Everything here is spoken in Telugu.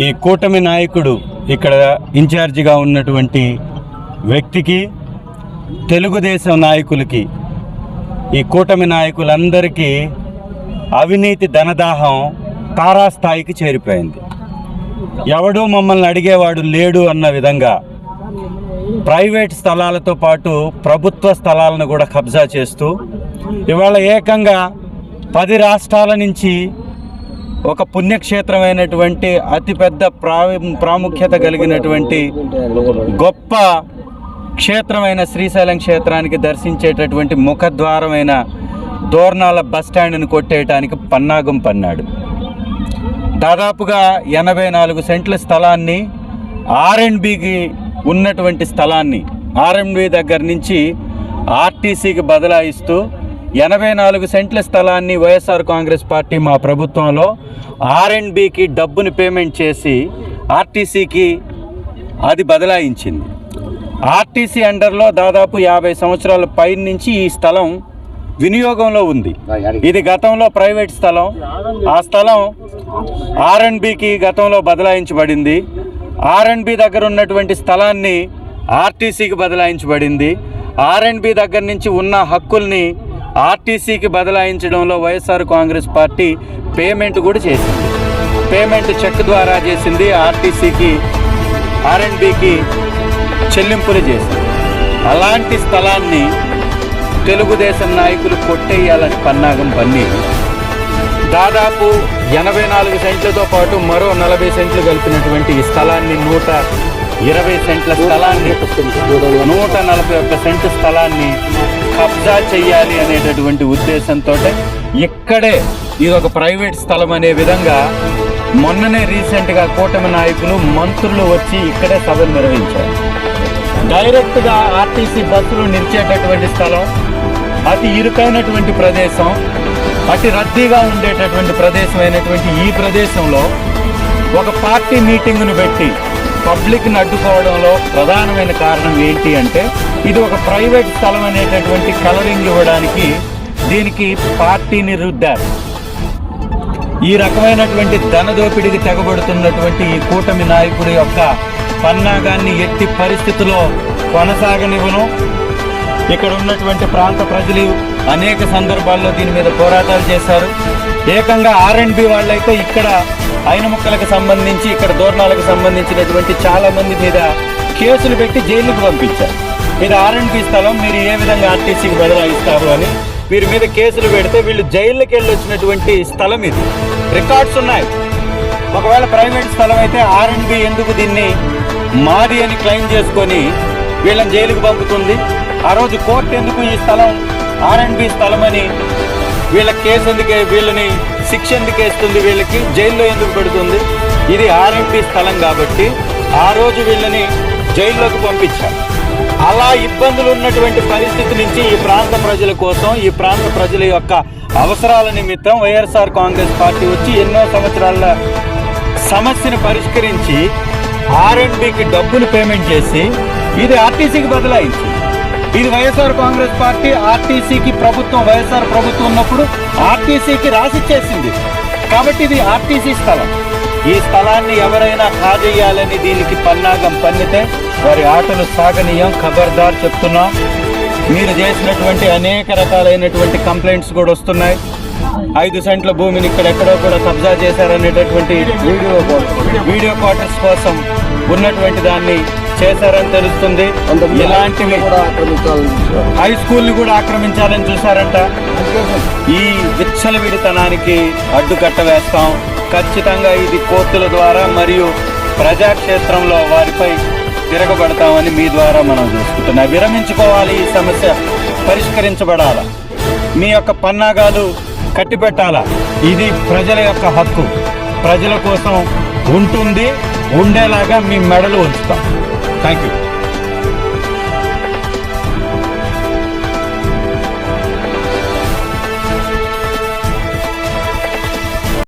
ఈ కూటమి నాయకుడు ఇక్కడ ఇన్ఛార్జిగా ఉన్నటువంటి వ్యక్తికి తెలుగుదేశం నాయకులకి ఈ కూటమి నాయకులందరికీ అవినీతి ధనదాహం తారాస్థాయికి చేరిపోయింది. ఎవడూ మమ్మల్ని అడిగేవాడు లేడు అన్న విధంగా ప్రైవేట్ స్థలాలతో పాటు ప్రభుత్వ స్థలాలను కూడా కబ్జా చేస్తూ ఇవాళ ఏకంగా పది రాష్ట్రాల నుంచి ఒక పుణ్యక్షేత్రమైనటువంటి అతిపెద్ద ప్రా ప్రాముఖ్యత కలిగినటువంటి గొప్ప క్షేత్రమైన శ్రీశైలం క్షేత్రానికి దర్శించేటటువంటి ముఖద్వారమైన దోర్నాల బస్ స్టాండ్ని కొట్టేయటానికి పన్నాగం పన్నాడు. దాదాపుగా ఎనభై నాలుగు సెంట్ల స్థలాన్ని ఆర్ఎండ్బికి ఉన్నటువంటి స్థలాన్ని ఆర్ఎండ్బి దగ్గర నుంచి ఆర్టీసీకి బదలాయిస్తూ ఎనభై నాలుగు సెంట్ల స్థలాన్ని వైఎస్ఆర్ కాంగ్రెస్ పార్టీ మా ప్రభుత్వంలో ఆర్ఎండ్బికి డబ్బుని పేమెంట్ చేసి ఆర్టీసీకి అది బదలాయించింది. ఆర్టీసీ అండర్లో దాదాపు యాభై సంవత్సరాల పై నుంచి ఈ స్థలం వినియోగంలో ఉంది. ఇది గతంలో ప్రైవేట్ స్థలం. ఆ స్థలం ఆర్ఎండ్బికి గతంలో బదలాయించబడింది. ఆర్ఎండ్బి దగ్గర ఉన్నటువంటి స్థలాన్ని ఆర్టీసీకి బదలాయించబడింది. ఆర్ఎండ్బి దగ్గర నుంచి ఉన్న హక్కుల్ని ఆర్టీసీకి బదలాయించడంలో వైఎస్ఆర్ కాంగ్రెస్ పార్టీ పేమెంట్ కూడా చేసింది. పేమెంట్ చెక్ ద్వారా చేసింది ఆర్టీసీకి ఆర్ఎండ్బికి చెల్లింపులు చేసింది. అలాంటి స్థలాన్ని తెలుగుదేశం నాయకులు కొట్టేయాలని పన్నాగం పన్ని దాదాపు ఎనభై నాలుగు సెంట్లతో పాటు మరో నలభై సెంట్లు కలిపినటువంటి ఈ స్థలాన్ని నూట ఇరవై సెంట్ల స్థలాన్ని నూట నలభై ఒక్క సెంటు స్థలాన్ని కబ్జా చేయాలి అనేటటువంటి ఉద్దేశంతో ఇక్కడే ఇది ఒక ప్రైవేట్ స్థలం అనే విధంగా మొన్ననే రీసెంట్గా కూటమి నాయకులు మంత్రులు వచ్చి ఇక్కడే సభను నిర్వహించారు. డైరెక్ట్గా ఆర్టీసీ బస్సులు నిలిచేటటువంటి స్థలం అతి ఇరుకైనటువంటి ప్రదేశం అతి రద్దీగా ఉండేటటువంటి ప్రదేశం అయినటువంటి ఈ ప్రదేశంలో ఒక పార్టీ మీటింగ్ను పెట్టి పబ్లిక్ని అడ్డుకోవడంలో ప్రధానమైన కారణం ఏంటి అంటే ఇది ఒక ప్రైవేట్ స్థలం అనేటటువంటి కలరింగ్ ఇవ్వడానికి దీనికి పార్టీని రుద్దారు ఈ రకమైనటువంటి ధన తెగబడుతున్నటువంటి ఈ కూటమి నాయకుడి యొక్క పన్నాగాన్ని ఎట్టి పరిస్థితుల్లో కొనసాగనివ్వను. ఇక్కడ ఉన్నటువంటి ప్రాంత ప్రజలు అనేక సందర్భాల్లో దీని మీద పోరాటాలు చేశారు. ఏకంగా ఆర్ అండ్ వాళ్ళైతే ఇక్కడ అయిన ముక్కలకు సంబంధించి ఇక్కడ దూరణాలకు సంబంధించినటువంటి చాలా మంది మీద కేసులు పెట్టి జైలుకు పంపించారు. ఇది ఆర్ అండ్ బి స్థలం మీరు ఏ విధంగా ఆర్టీసీకి బదలాయిస్తారు అని వీరి మీద కేసులు పెడితే వీళ్ళు జైళ్ళకి వెళ్ళి వచ్చినటువంటి స్థలం ఇది. రికార్డ్స్ ఉన్నాయి. ఒకవేళ ప్రైవేట్ స్థలం అయితే ఆర్ అండ్ బి ఎందుకు దీన్ని మాది అని క్లెయిమ్ చేసుకొని వీళ్ళని జైలుకు పంపుతుంది? ఆ రోజు కోర్టు ఎందుకు ఈ స్థలం ఆర్ అండ్ బి స్థలం అని వీళ్ళ కేసు ఎందుకే వీళ్ళని శిక్ష ఎందుకు వేస్తుంది వీళ్ళకి? జైల్లో ఎందుకు పెడుతుంది? ఇది ఆర్ అండ్ బి స్థలం కాబట్టి ఆ రోజు వీళ్ళని జైల్లోకి పంపించారు అలా ఇబ్బందులు ఉన్నటువంటి పరిస్థితి నుంచి ఈ ప్రాంత ప్రజల కోసం ఈ ప్రాంత ప్రజల యొక్క అవసరాల నిమిత్తం వైఎస్ఆర్ కాంగ్రెస్ పార్టీ వచ్చి ఎన్నో సంవత్సరాల సమస్యను పరిష్కరించి ఆర్ఎండ్బికి డబ్బులు పేమెంట్ చేసి ఇది ఆర్టీసీకి బదలాయించి. ఇది వైఎస్ఆర్ కాంగ్రెస్ పార్టీ ఆర్టీసీకి ప్రభుత్వం వైఎస్ఆర్ ప్రభుత్వం ఉన్నప్పుడు ఆర్టీసీకి రాసిచ్చేసింది. కాబట్టి ఇది ఆర్టీసీ స్థలం. ఈ స్థలాన్ని ఎవరైనా కాజేయాలని దీనికి పన్నాగం పన్నితే వారి ఆటలు సాగనీయం ఖబర్దార్ చెప్తున్నాం. మీరు చేసినటువంటి అనేక రకాలైనటువంటి కంప్లైంట్స్ కూడా వస్తున్నాయి. ఐదు సెంట్ల భూమిని ఇక్కడ ఎక్కడో కూడా కబ్జా చేశారనేటటువంటి వీడియో వీడియో క్వార్టర్స్ కోసం ఉన్నటువంటి దాన్ని చేశారని తెలుస్తుంది. ఇలాంటివి హై స్కూల్ని కూడా ఆక్రమించాలని చూశారంట. ఈ విచ్చలవిడితనానికి అడ్డుకట్ట వేస్తాం. ఖచ్చితంగా ఇది కోర్టుల ద్వారా మరియు ప్రజాక్షేత్రంలో వారిపై తిరగబడతామని మీ ద్వారా మనం చూసుకుంటున్నాం. విరమించుకోవాలి ఈ సమస్య. పరిష్కరించబడాలా? మీ యొక్క పన్నాగాలు కట్టిపెట్టాలా? ఇది ప్రజల యొక్క హక్కు. ప్రజల కోసం ఉంటుంది. ఉండేలాగా మీ మెడలు ఉంచుతాం Thank you.